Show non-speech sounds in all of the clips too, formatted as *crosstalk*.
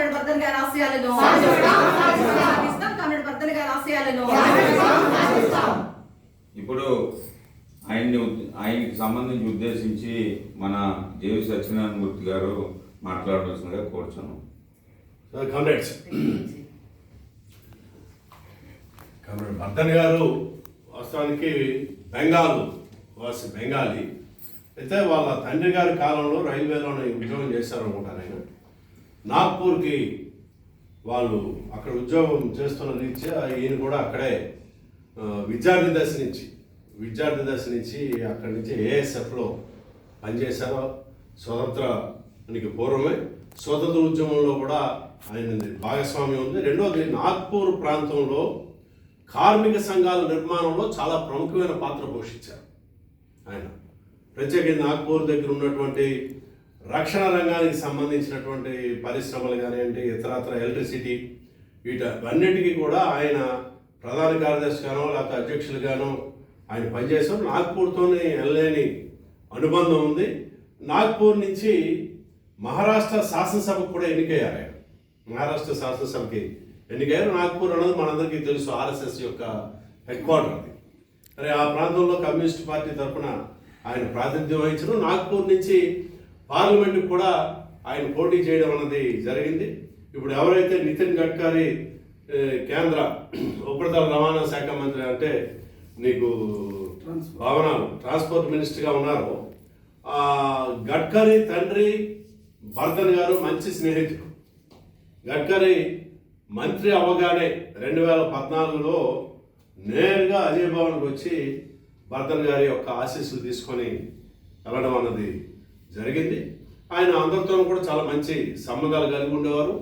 ఆశయాలను సాధిస్తాం కమిటీ బద్దన్ గారి ఆశయాలను ఇప్పుడు ఆయన్ని ఆయనకి సంబంధించి ఉద్దేశించి మన జేవి సత్యనారాయణ మూర్తి గారు మాట్లాడవలసిందిగా కోరుచున్నాం. కామ్రేడ్స్. కామ్రేడ్ భర్తన్ గారు వాస్తవానికి బెంగాల్ వాసి బెంగాలీ. అయితే వాళ్ళ తండ్రి గారి కాలంలో రైల్వేలోనే ఉద్యోగం చేశారు అనుకుంటాను ఆయన నాగ్పూర్కి వాళ్ళు అక్కడ ఉద్యోగం చేస్తున్న రీత్యా ఈయన కూడా అక్కడే విద్యార్థి దశ నుంచి విద్యార్థి దశ నుంచి అక్కడి నుంచి ఏఎస్ఎఫ్లో పనిచేశారు. స్వతంత్రానికి పూర్వమే స్వతంత్ర ఉద్యమంలో కూడా ఆయన భాగస్వామ్యం ఉంది. రెండోది నాగ్పూర్ ప్రాంతంలో కార్మిక సంఘాల నిర్మాణంలో చాలా ప్రముఖమైన పాత్ర పోషించారు ఆయన. ప్రత్యేకంగా నాగ్పూర్ దగ్గర ఉన్నటువంటి రక్షణ రంగానికి సంబంధించినటువంటి పరిశ్రమలు కానివ్వండి ఇతరత్ర ఎలక్ట్రిసిటీ వీటన్నిటికీ కూడా ఆయన ప్రధాన కార్యదర్శిగానో లేకపోతే అధ్యక్షులుగానో ఆయన పనిచేసాం నాగ్పూర్తోనే వెళ్ళలేని అనుబంధం ఉంది. నాగ్పూర్ నుంచి మహారాష్ట్ర శాసనసభకు కూడా ఎన్నికయ్యారు ఆయన. మహారాష్ట్ర శాసనసభకి ఎన్నికయ్యారు. నాగ్పూర్ అన్నది మనందరికీ తెలుసు ఆర్ఎస్ఎస్ యొక్క హెడ్ క్వార్టర్ అది. మరి ఆ ప్రాంతంలో కమ్యూనిస్ట్ పార్టీ తరఫున ఆయన ప్రాతినిధ్యం వహించడం నాగ్పూర్ నుంచి పార్లమెంట్కి కూడా ఆయన పోటీ చేయడం అన్నది జరిగింది. ఇప్పుడు ఎవరైతే నితిన్ గడ్కరీ కేంద్ర ఉపరితల రవాణా శాఖ మంత్రి అంటే నీకు భవనాలు ట్రాన్స్పోర్ట్ మినిస్టర్గా ఉన్నారు ఆ, గడ్కరీ తండ్రి బర్ధన్ గారు మంచి స్నేహితుడు. గడ్కరీ మంత్రి అవ్వగానే రెండు వేల పద్నాలుగులో నేరుగా అజయ్ భవన్కి వచ్చి బర్ధన్ గారి యొక్క ఆశీస్సులు తీసుకొని వెళ్ళడం అన్నది జరిగింది. ఆయన అందరితో కూడా చాలా మంచి సంబంధాలు కలిగి ఉండేవారు.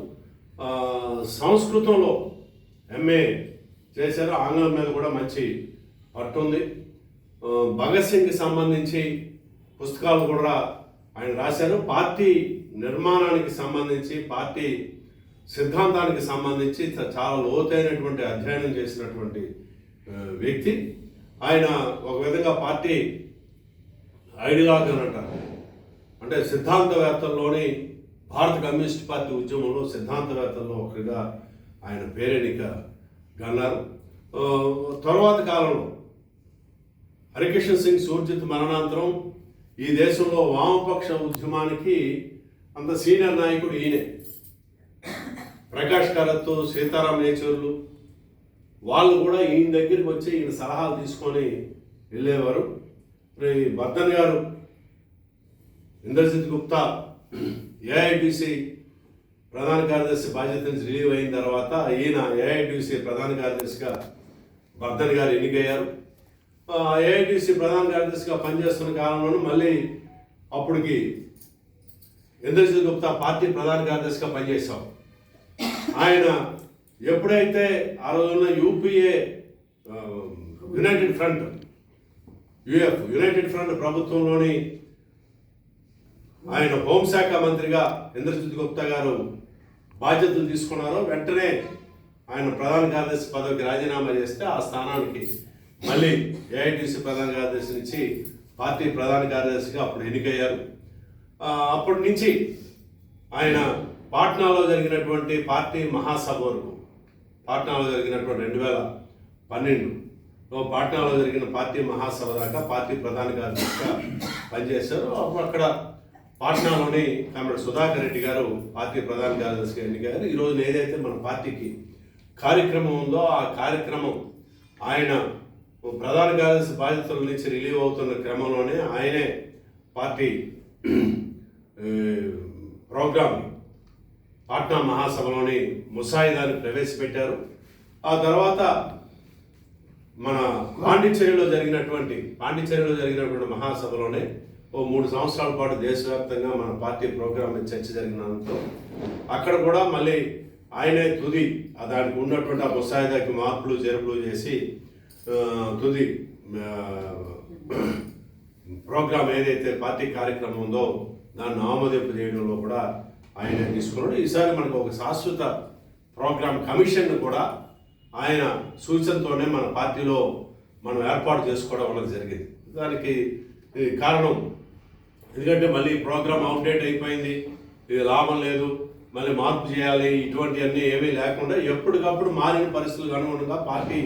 సంస్కృతంలో ఎంఏ చేశారు. ఆంగ్లం మీద కూడా మంచి పట్టుంది భగత్ సింగ్కి సంబంధించి పుస్తకాలు కూడా ఆయన రాశారు. పార్టీ నిర్మాణానికి సంబంధించి పార్టీ సిద్ధాంతానికి సంబంధించి చాలా లోతైనటువంటి అధ్యయనం చేసినటువంటి వ్యక్తి. ఆయన ఒక విధంగా పార్టీ ఐడియాలజీ అని అంటారు. అంటే సిద్ధాంతవేత్తల్లోని భారత కమ్యూనిస్ట్ పార్టీ ఉద్యమంలో సిద్ధాంతవేత్తల్లో ఒకరిగా ఆయన పేరెనిక గన్నారు. తర్వాత తరువాత కాలంలో హరికృష్ణ సింగ్ సూర్జిత్ మరణాంతరం ఈ దేశంలో వామపక్ష ఉద్యమానికి అంత సీనియర్ నాయకుడు ఈయనే. ప్రకాష్ కరత్ సీతారాం నేచర్లు వాళ్ళు కూడా ఈయన దగ్గరికి వచ్చి ఈయన సలహాలు తీసుకొని వెళ్ళేవారు. మరి బర్ధన్ గారు ఇంద్రజిత్ గుప్తా ఏఐటీసీ ప్రధాన కార్యదర్శి బాధ్యత నుంచి రిలీవ్ అయిన తర్వాత ఈయన ఏఐటీసీ ప్రధాన కార్యదర్శిగా బర్ధన్ గారు ఎన్నికయ్యారు. ఏఐటీసీ ప్రధాన కార్యదర్శిగా పనిచేస్తున్న కాలంలోనూ మళ్ళీ అప్పటికి ఇంద్రజిత్ గుప్తా పార్టీ ప్రధాన కార్యదర్శిగా పనిచేశాం. ఆయన ఎప్పుడైతే ఆ రోజున UPA united front UF united front ప్రభుత్వంలోని ఆయన హోంశాఖ మంత్రిగా ఇంద్రజిత్ గుప్తా గారు బాధ్యతలు తీసుకున్నారో వెంటనే ఆయన ప్రధాన కార్యదర్శి పదవికి రాజీనామా చేస్తే ఆ స్థానానికి మళ్ళీ ఏఐటీసీ ప్రధాన కార్యదర్శి నుంచి పార్టీ ప్రధాన కార్యదర్శిగా అప్పుడు ఎన్నికయ్యారు. అప్పటి నుంచి ఆయన పాట్నాలో జరిగినటువంటి పార్టీ మహాసభ వరకు పాట్నాలో జరిగినటువంటి రెండు వేల పన్నెండులో పాట్నాలో జరిగిన పార్టీ మహాసభ దాకా పార్టీ ప్రధాన కార్యదర్శిగా పనిచేశారు. అప్పుడు అక్కడ పాట్నాలోని కామ్రేడ్ సుధాకర్ రెడ్డి గారు పార్టీ ప్రధాన కార్యదర్శిగా ఎన్నికయ్యారు. ఈరోజు ఏదైతే మన పార్టీకి కార్యక్రమం ఉందో ఆ కార్యక్రమం ఆయన ప్రధాన కార్యదర్శి బాధ్యతల నుంచి రిలీవ్ అవుతున్న క్రమంలోనే ఆయనే పార్టీ *clears throat* ప్రోగ్రామ్ పాట్నా మహాసభలోని ముసాయిదాన్ని ప్రవేశపెట్టారు. ఆ తర్వాత మన పాండిచ్చేరిలో జరిగినటువంటి పాండిచ్చేరిలో జరిగినటువంటి మహాసభలోనే ఓ మూడు సంవత్సరాల పాటు దేశవ్యాప్తంగా మన పార్టీ ప్రోగ్రామ్ చర్చ జరిగినందుకు అక్కడ కూడా మళ్ళీ ఆయనే తుది దానికి ఉన్నటువంటి ఆ ముసాయిదాకి మార్పులు చేర్పులు చేసి తుది ప్రోగ్రామ్ ఏదైతే పార్టీ కార్యక్రమం ఉందో దాన్ని ఆమోదింపు చేయడంలో కూడా ఆయన తీసుకున్నాడు. ఈసారి మనకు ఒక శాశ్వత ప్రోగ్రామ్ కమిషన్ కూడా ఆయన సూచనతోనే మన పార్టీలో మనం ఏర్పాటు చేసుకోవడం వల్ల జరిగింది. దానికి కారణం. ఎందుకంటే మళ్ళీ ప్రోగ్రామ్ అవుట్డేట్ అయిపోయింది. ఇది లాభం లేదు. మళ్ళీ మార్పు చేయాలి. ఇటువంటివన్నీ ఏమీ లేకుండా ఎప్పటికప్పుడు మారిన పరిస్థితులకు అనుగుణంగా పార్టీ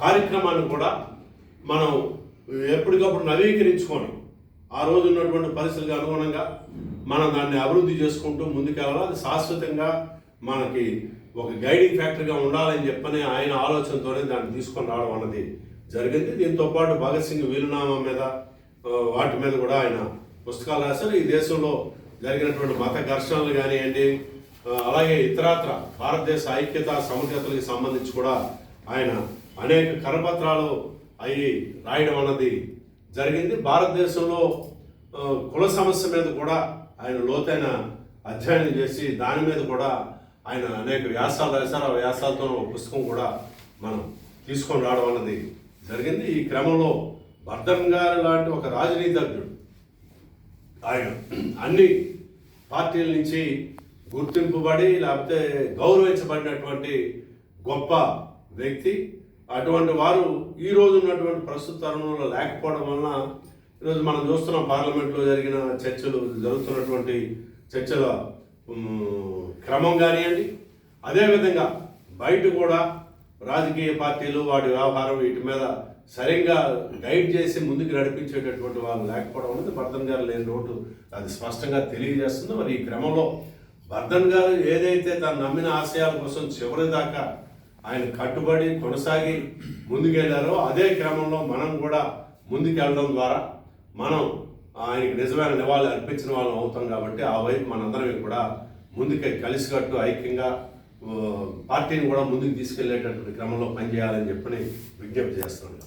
కార్యక్రమాన్ని కూడా మనం ఎప్పటికప్పుడు నవీకరించుకోవడం ఆ రోజు ఉన్నటువంటి పరిస్థితులకు అనుగుణంగా మనం దాన్ని అభివృద్ధి చేసుకుంటూ ముందుకెళ్ళాలి? అది శాశ్వతంగా మనకి ఒక గైడింగ్ ఫ్యాక్టర్గా ఉండాలని చెప్పని ఆయన ఆలోచనతోనే దాన్ని తీసుకొని రావడం అన్నది జరిగింది. దీంతో పాటు భగత్ సింగ్ వీలునామా మీద వాటి మీద కూడా ఆయన పుస్తకాలు రాశారు. ఈ దేశంలో జరిగినటువంటి మత ఘర్షణలు కానివ్వండి అలాగే ఇతరత్ర భారతదేశ ఐక్యత సమగ్రతలకు సంబంధించి కూడా ఆయన అనేక కరపత్రాలు అవి రాయడం అన్నది జరిగింది. భారతదేశంలో కుల సమస్య మీద కూడా ఆయన లోతైన అధ్యయనం చేసి దాని మీద కూడా ఆయన అనేక వ్యాసాలు రాశారు. ఆ వ్యాసాలతో పుస్తకం కూడా మనం తీసుకొని రావడం అన్నది జరిగింది. ఈ క్రమంలో బర్ధన్ గారు లాంటి ఒక రాజనీతజ్ఞుడు. ఆయన అన్ని పార్టీల నుంచి గుర్తింపుబడి లేకపోతే గౌరవించబడినటువంటి గొప్ప వ్యక్తి. అటువంటి వారు ఈ రోజు ఉన్నటువంటి ప్రస్తుత తరుణంలో లేకపోవడం వలన ఈరోజు మనం చూస్తున్నాం పార్లమెంట్లో జరిగిన చర్చలు జరుగుతున్నటువంటి చర్చల క్రమం కానివ్వండి. అదేవిధంగా బయట కూడా రాజకీయ పార్టీలు వాటి వ్యవహారం వీటి మీద సరిగ్గా గైడ్ చేసి ముందుకు నడిపించేటటువంటి వాళ్ళు లేకపోవడం అనేది బర్ధన్ గారు లేని రోడ్డు అది స్పష్టంగా తెలియజేస్తుంది. మరి ఈ క్రమంలో బర్ధన్ గారు ఏదైతే తను నమ్మిన ఆశయాల కోసం చివరి దాకా ఆయన కట్టుబడి కొనసాగి ముందుకెళ్ళారో అదే క్రమంలో మనం కూడా ముందుకెళ్ళడం ద్వారా మనం ఆయనకి నిజమైన నివాళి అర్పించిన వాళ్ళం అవుతాం కాబట్టి ఆ వైపు మనందరం కూడా ముందుకే కలిసికట్టు ఐక్యంగా పార్టీని కూడా ముందుకు తీసుకెళ్ళేటటువంటి క్రమంలో పనిచేయాలని చెప్పని విజ్ఞప్తి చేస్తున్నాం